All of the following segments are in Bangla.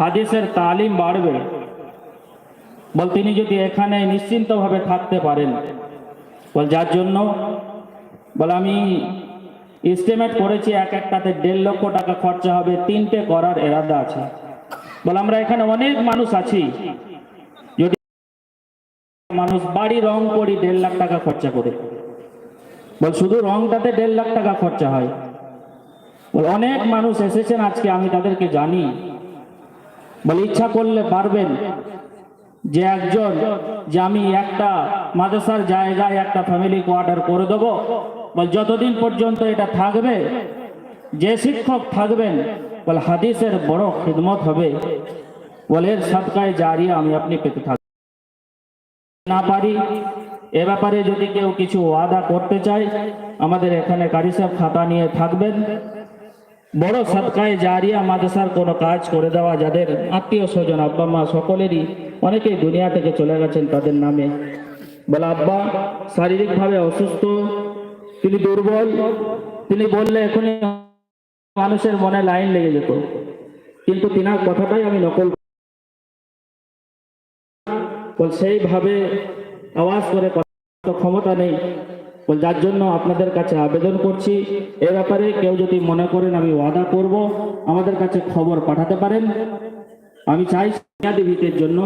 হাদিসের তালিম বাড়বে। বল, তিনি যদি এখানে নিশ্চিন্তভাবে থাকতে পারেন। বল, যার জন্য? বল, আমি এস্টিমেট করেছি এক একটাতে দেড় লক্ষ টাকা খরচা হবে, তিনটে করার এরাদা আছে। বল, আমরা এখানে অনেক মানুষ আছি। যদি মানুষ বাড়ি রং করি, দেড় লাখ টাকা খরচা করে। বল, শুধু রংটাতে দেড় লাখ টাকা খরচা হয়। অনেক মানুষ এসেছেন আজকে, আমি তাদেরকে জানি। বল, ইচ্ছা করলে পারবেন যে একজন যে আমি একটা মাদ্রাসার জায়গায় একটা ফ্যামিলি কোয়ার্টার করে দেবো। বল, যতদিন পর্যন্ত এটা থাকবে, যে শিক্ষক থাকবেন, বল, হাদিসের বড় খিদমত হবে। বলে, এর সৎকায় জারিয়া আমি আপনি পেতে থাকব না পারি। এ ব্যাপারে যদি কেউ কিছু ওয়াদা করতে চায়, আমাদের এখানে কারি সাহেব খাতা নিয়ে থাকবেন। বড় সৎকায় জারিয়া মাদ্রাসার কোনো কাজ করে দেওয়া যাদের আত্মীয় স্বজন, আব্বা মা সকলেরই অনেকেই দুনিয়া থেকে চলে গেছেন তাদের নামে। বলে, আব্বা, শারীরিকভাবে অসুস্থ, তিনি দুর্বল, তিনি বললে এখনই মানুষের মনে লাইন লেগে যেত। কিন্তু তিনার কথাটাই আমি নকল সেইভাবে আওয়াজ করে কথা ক্ষমতা নেই। যার জন্য আপনাদের কাছে আবেদন করছি, এ ব্যাপারে কেউ যদি মনে করেন আমি ওয়াদা করব, আমাদের কাছে খবর পাঠাতে পারেন। আমি চাই মেয়াদি ভিতের জন্য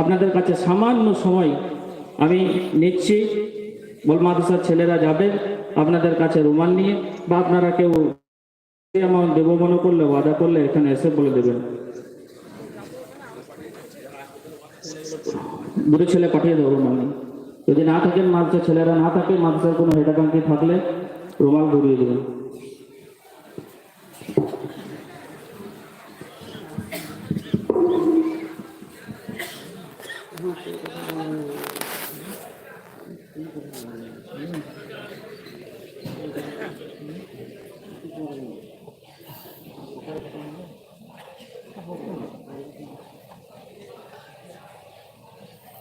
আপনাদের কাছে সামান্য সময় আমি নিচ্ছি। বল, মাদ্রাসার ছেলেরা যাবে, আপনাদের কাছে রুমাল নিয়ে, বা আপনারা কেউ অ্যামাউন্ট দেবো মনে করলে, ওয়াদা করলে এখানে এসে বলে দেবেন। দুটো ছেলে পাঠিয়ে দেবো রুমাল নিয়ে। যদি না থাকেন মাদ্রাসা ছেলেরা, না থাকে মাদ্রাসার কোনো হেডাকাঙ্কি থাকলে রুমাল ঘুরিয়ে দেবেন